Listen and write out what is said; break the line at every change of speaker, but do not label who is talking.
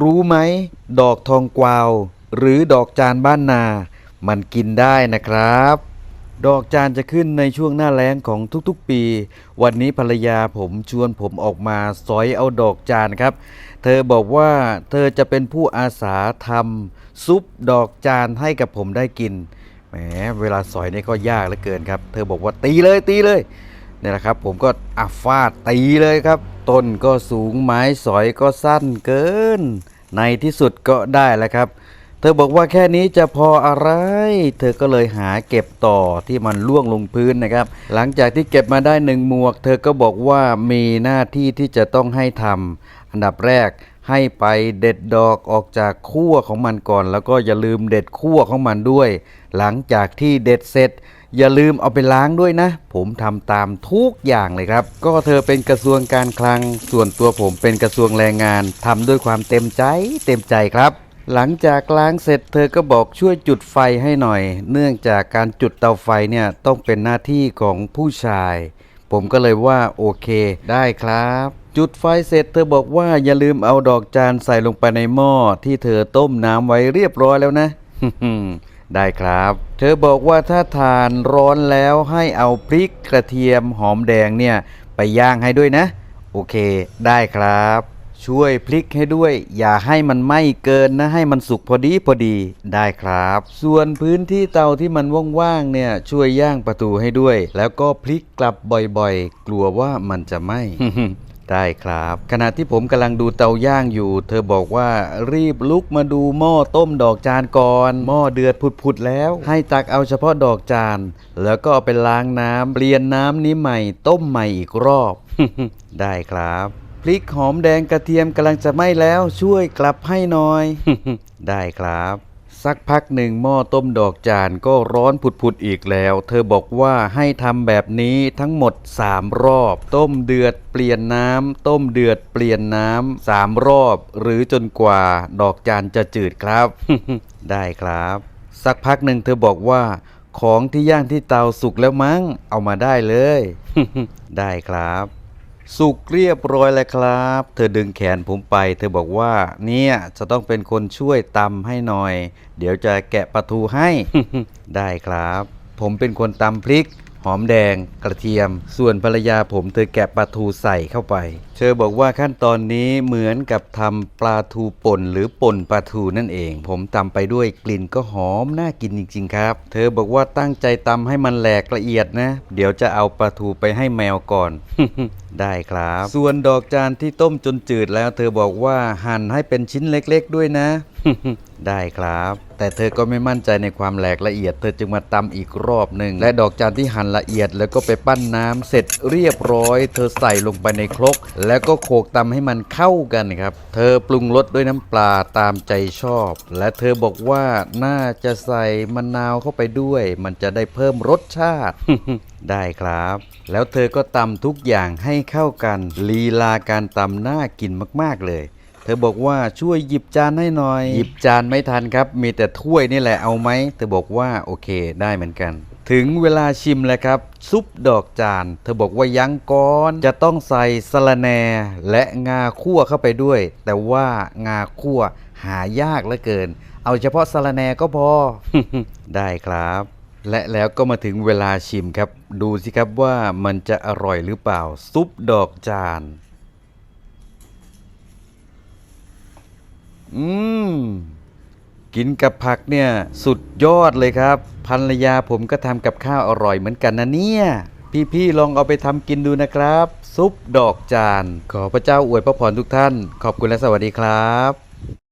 รู้ไหม ดอกทองกวาว หรือดอกจานบ้านนา มันกินได้นะครับ ดอกจานจะขึ้นในช่วงหน้าแล้งของทุกๆปี วันนี้ภรรยาผมชวนผมออกมาสอยเอาดอกจานครับ เธอบอกว่าเธอจะเป็นผู้อาสาทำซุปดอกจานให้กับผมได้กินแหมเวลาสอยนี่ก็ยากเหลือเกินครับ เธอบอกว่าตีเลยตีเลยนี่แหละครับ ผมก็อาฟาดตีเลยครับ ต้นก็สูงไม้สอยก็สั้นเกิน ในที่สุดก็ได้แล้วครับ เธอบอกว่าแค่นี้จะพออะไร เธอก็เลยหาเก็บต่อที่มันล่วงลงพื้นนะครับ หลังจากที่เก็บมาได้หนึ่งหมวก เธอก็บอกว่ามีหน้าที่ที่จะต้องให้ทำอันดับแรก ให้ไปเด็ดดอกออกจากขั้วของมันก่อน แล้วก็อย่าลืมเด็ดขั้วของมันด้วย หลังจากที่เด็ดเสร็จ อย่าลืมเอาไปล้างด้วยนะ ผมทำตามทุกอย่างเลยครับ ก็เธอเป็นกระทรวงการคลัง ส่วนตัวผมเป็นกระทรวงแรงงานทำด้วยความเต็มใจเต็มใจครับหลังจากล้างเสร็จเธอก็บอกช่วยจุดไฟให้หน่อย เนื่องจากการจุดเตาไฟเนี่ยต้องเป็นหน้าที่ของผู้ชาย ผมก็เลยว่าโอเค ได้ครับ จุดไฟเสร็จเธอบอกว่าอย่าลืมเอาดอกจานใส่ลงไปในหม้อที่เธอต้มน้ำไว้เรียบร้อยแล้วนะได้ครับ เธอบอกว่าถ้าทานร้อนแล้วให้เอาพริกกระเทียมหอมแดงเนี่ย ไปย่างให้ด้วยนะ โอเค ได้ครับ ช่วยพลิกให้ด้วย อย่าให้มันไหม้เกินนะให้มันสุกพอดีพอดีได้ครับ ส่วนพื้นที่เตาที่มันว่างๆเนี่ยช่วยย่างประตูให้ด้วย แล้วก็พลิกกลับบ่อยๆ กลัวว่ามันจะไหม้ได้ครับ ขณะที่ผมกำลังดูเตาย่างอยู่ เธอบอกว่ารีบลุกมาดูหม้อต้มดอกจานก่อน หม้อเดือดผุดๆแล้ว ให้ตักเอาเฉพาะดอกจาน แล้วก็เอาไปล้างน้ำเปลี่ยนน้ำนี้ใหม่ ต้มใหม่อีกรอบ ได้ครับ พริกหอมแดงกระเทียมกำลังจะไหม้แล้วช่วยกลับให้หน่อย ได้ครับ สักพักหนึ่งหม้อต้มดอกจานก็ร้อนผุดๆอีกแล้ว เธอบอกว่าให้ทำแบบนี้ทั้งหมด 3 รอบ ต้มเดือดเปลี่ยนน้ำต้มเดือดเปลี่ยนน้ำสามรอบ หรือจนกว่าดอกจานจะจืดครับ ได้ครับ สักพักหนึ่งเธอบอกว่า ของที่ย่างที่เตาสุกแล้วมั้ง เอามาได้เลย ได้ครับ สุกเรียบร้อยแล้วครับ เธอดึงแขนผมไป เธอบอกว่า เนี่ยจะต้องเป็นคนช่วยตำให้หน่อย เดี๋ยวจะแกะปลาทูให้ ได้ครับ ผมเป็นคนตำพริก หอมแดง กระเทียม ส่วนภรรยาผมเธอแกะปลาทูใส่เข้าไปเธอบอกว่าขั้นตอนนี้เหมือนกับทำปลาทูป่นหรือป่นปลาทูนั่นเอง ผมตำไปด้วยกลิ่นก็หอมน่ากินจริง ๆ ครับ เธอบอกว่าตั้งใจตำให้มันแหลกละเอียดนะ เดี๋ยวจะเอาปลาทูไปให้แมวก่อน ได้ครับ ส่วนดอกจานที่ต้มจนจืดแล้ว เธอบอกว่าหั่นให้เป็นชิ้นเล็กๆ ด้วยนะ ได้ครับ แต่เธอก็ไม่มั่นใจในความแหลกละเอียด เธอจึงมาตำอีกรอบหนึ่งและดอกจานที่หั่นละเอียดแล้วก็ไปปั้นน้ำเสร็จเรียบร้อย เธอใส่ลงไปในครกแล้วก็โขลกตำให้มันเข้ากันครับ เธอปรุงรสด้วยน้ำปลาตามใจชอบ และเธอบอกว่าน่าจะใส่มะนาวเข้าไปด้วย มันจะได้เพิ่มรสชาติ ได้ครับ แล้วเธอก็ตำทุกอย่างให้เข้ากัน ลีลาการตำน่ากินมากๆเลยเธอบอกว่าช่วยหยิบจานให้หน่อย หยิบจานไม่ทันครับ มีแต่ถ้วยนี่แหละเอาไหม เธอบอกว่าโอเคได้เหมือนกัน ถึงเวลาชิมแล้วครับ ซุปดอกจาน เธอบอกว่ายังก่อน จะต้องใส่สะระแหน่และงาคั่วเข้าไปด้วย แต่ว่างาคั่วหายากเหลือเกิน เอาเฉพาะสะระแหน่ก็พอ ได้ครับ และแล้วก็มาถึงเวลาชิมครับ ดูสิครับว่ามันจะอร่อยหรือเปล่า ซุปดอกจาน อืม กินกับผักเนี่ย สุดยอดเลยครับ ภรรยาผมก็ทำกับข้าวอร่อยเหมือนกันนะเนี่ย พี่ๆลองเอาไปทำกินดูนะครับ ซุปดอกจาน ขอพระเจ้าอวยพระพรทุกท่าน ขอบคุณและสวัสดีครับ